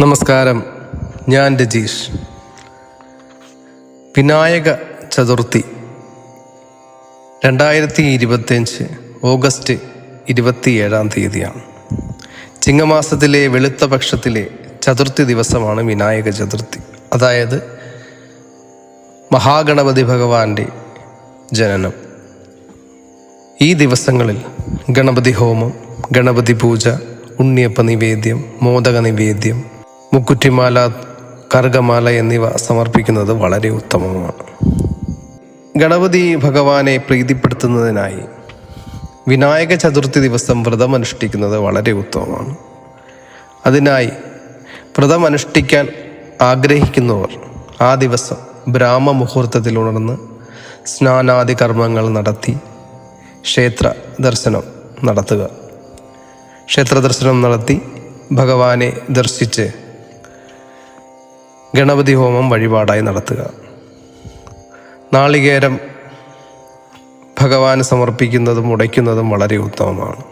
നമസ്കാരം. ഞാൻ രജീഷ്. വിനായക ചതുർത്ഥി രണ്ടായിരത്തി ഇരുപത്തിയഞ്ച് ഓഗസ്റ്റ് ഇരുപത്തിയേഴാം തീയതിയാണ്. ചിങ്ങമാസത്തിലെ വെളുത്ത പക്ഷത്തിലെ ചതുർത്ഥി ദിവസമാണ് വിനായക ചതുർത്ഥി. അതായത് മഹാഗണപതി ഭഗവാന്റെ ജനനം. ഈ ദിവസങ്ങളിൽ ഗണപതി ഹോമം ഗണപതി പൂജ ഉണ്ണിയപ്പ നിവേദ്യം മോദക നിവേദ്യം മുക്കുറ്റിമാല കർഗമാല എന്നിവ സമർപ്പിക്കുന്നത് വളരെ ഉത്തമമാണ്. ഗണപതി ഭഗവാനെ പ്രീതിപ്പെടുത്തുന്നതിനായി വിനായക ചതുർത്ഥി ദിവസം വ്രതമനുഷ്ഠിക്കുന്നത് വളരെ ഉത്തമമാണ്. അതിനായി വ്രതമനുഷ്ഠിക്കാൻ ആഗ്രഹിക്കുന്നവർ ആ ദിവസം ബ്രാഹ്മ മുഹൂർത്തത്തിൽ ഉണർന്ന് സ്നാനാദി കർമ്മങ്ങൾ നടത്തി ക്ഷേത്ര ദർശനം നടത്തുക. ക്ഷേത്ര ദർശനം നടത്തി ഭഗവാനെ ദർശിച്ച് ഗണപതി ഹോമം വഴിപാടായി നടത്തുക. നാളികേരം ഭഗവാന് സമർപ്പിക്കുന്നതും ഉടയ്ക്കുന്നതും വളരെ ഉത്തമമാണ്.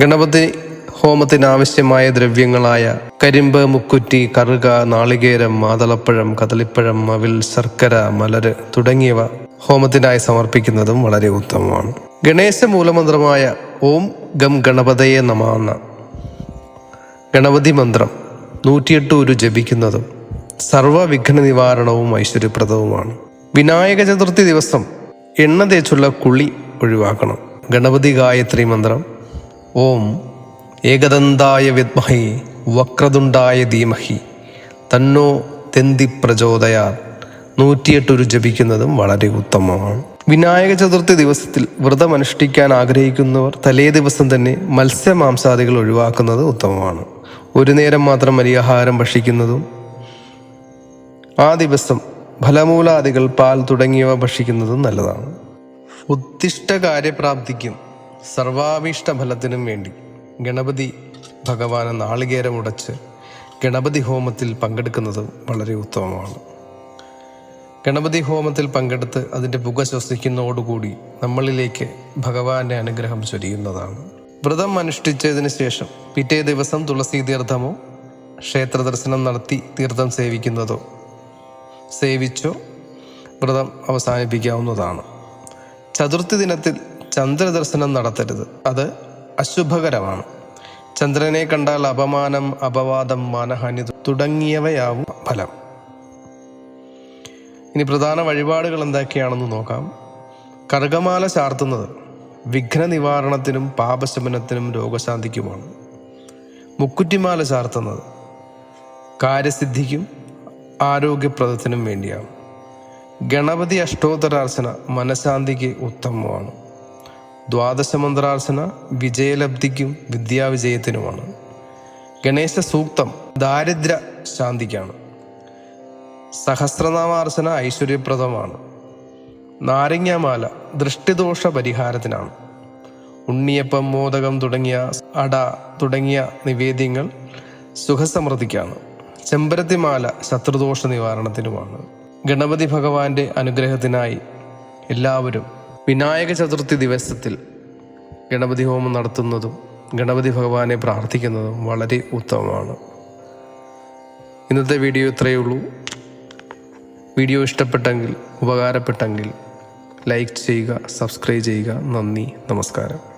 ഗണപതി ഹോമത്തിനാവശ്യമായ ദ്രവ്യങ്ങളായ കരിമ്പ് മുക്കുറ്റി കറുക നാളികേരം മാതളപ്പഴം കദളിപ്പഴം മവിൽ ശർക്കര മലര് തുടങ്ങിയവ ഹോമത്തിനായി സമർപ്പിക്കുന്നതും വളരെ ഉത്തമമാണ്. ഗണേശ മൂലമന്ത്രമായ ഓം ഗം ഗണപതയെ നമാന്ന ഗണപതി മന്ത്രം നൂറ്റിയെട്ട് ഒരു ജപിക്കുന്നതും സർവവിഘ്ന നിവാരണവും ഐശ്വര്യപ്രദവുമാണ്. വിനായക ചതുർത്ഥി ദിവസം എണ്ണ തേച്ചുള്ള കുളി ഒഴിവാക്കണം. ഗണപതി ഗായത്രി മന്ത്രം. ഓം ഏകദന്തായ വിദ്മഹി വക്രതുണ്ടായ ധീമഹി. തന്നോ തെന്തി പ്രചോദയാ നൂറ്റിയെട്ടൊരു ജപിക്കുന്നതും വളരെ ഉത്തമമാണ്. വിനായക ചതുർത്ഥി ദിവസത്തിൽ വ്രതം അനുഷ്ഠിക്കാൻ ആഗ്രഹിക്കുന്നവർ തലേ ദിവസം തന്നെ മത്സ്യമാംസാദികൾ ഒഴിവാക്കുന്നത് ഉത്തമമാണ്. ഒരു നേരം മാത്രം അരിയാഹാരം ഭക്ഷിക്കുന്നതും ആ ദിവസം ഫലമൂലാദികൾ പാൽ തുടങ്ങിയവ ഭക്ഷിക്കുന്നതും നല്ലതാണ്. ഉദ്ദിഷ്ട കാര്യപ്രാപ്തിക്കും സർവാഭീഷ്ട ഫലത്തിനും വേണ്ടി ഗണപതി ഭഗവാന് നാളികേരമുടച്ച് ഗണപതി ഹോമത്തിൽ പങ്കെടുക്കുന്നതും വളരെ ഉത്തമമാണ്. ഗണപതി ഹോമത്തിൽ പങ്കെടുത്ത് അതിന്റെ പുക ശ്വസിക്കുന്നതോടുകൂടി നമ്മളിലേക്ക് ഭഗവാന്റെ അനുഗ്രഹം ചൊരിയുന്നതാണ്. വ്രതം അനുഷ്ഠിച്ചതിന് ശേഷം പിറ്റേ ദിവസം തുളസി തീർത്ഥമോ ക്ഷേത്ര ദർശനം നടത്തി തീർത്ഥം സേവിക്കുന്നതോ സേവിച്ചോ. വ്രതം അവസാനിപ്പിക്കാവുന്നതാണ്. ചതുർത്ഥി ദിനത്തിൽ ചന്ദ്രദർശനം നടത്തരുത്. അത് അശുഭകരമാണ്. ചന്ദ്രനെ കണ്ടാൽ അപമാനം അപവാദം മാനഹാനി തുടങ്ങിയവയാവും ഫലം. ഇനി പ്രധാന വഴിപാടുകൾ എന്തൊക്കെയാണെന്ന് നോക്കാം. കർഗമാല ചാർത്തുന്നത് വിഘ്ന നിവാരണത്തിനും പാപശമനത്തിനും രോഗശാന്തിക്കുമാണ്. മുക്കുറ്റിമാല ചാർത്തുന്നത് കാര്യസിദ്ധിക്കും ആരോഗ്യപ്രദത്തിനും വേണ്ടിയാണ്. ഗണപതി അഷ്ടോത്തരാർച്ചന മനഃശാന്തിക്ക് ഉത്തമമാണ്. ദ്വാദശമന്ത്രാർച്ചന വിജയലബ്ധിക്കും വിദ്യാവിജയത്തിനുമാണ്. ഗണേശ സൂക്തം ദാരിദ്ര്യ ശാന്തിക്കാണ്. സഹസ്രനാമാർച്ചന ഐശ്വര്യപ്രദമാണ്. നാരങ്ങാമാല ദൃഷ്ടിദോഷ പരിഹാരത്തിനാണ്. ഉണ്ണിയപ്പം മോദകം തുടങ്ങിയ അട തുടങ്ങിയ നിവേദ്യങ്ങൾ സുഖസമൃദ്ധിക്കാണ്. ചെമ്പരത്തിമാല ശത്രുദോഷ നിവാരണത്തിനുമാണ്. ഗണപതി ഭഗവാന്റെ അനുഗ്രഹത്തിനായി എല്ലാവരും വിനായക ചതുർത്ഥി ദിവസത്തിൽ ഗണപതി ഹോമം നടത്തുന്നതും ഗണപതി ഭഗവാനെ പ്രാർത്ഥിക്കുന്നതും വളരെ ഉത്തമമാണ്. ഇന്നത്തെ വീഡിയോ ഇത്രയേ ഉള്ളൂ. വീഡിയോ ഇഷ്ടപ്പെട്ടെങ്കിൽ ഉപകാരപ്പെട്ടെങ്കിൽ ലൈക്ക് ചെയ്യുക സബ്സ്ക്രൈബ് ചെയ്യുക. നന്ദി നമസ്കാരം.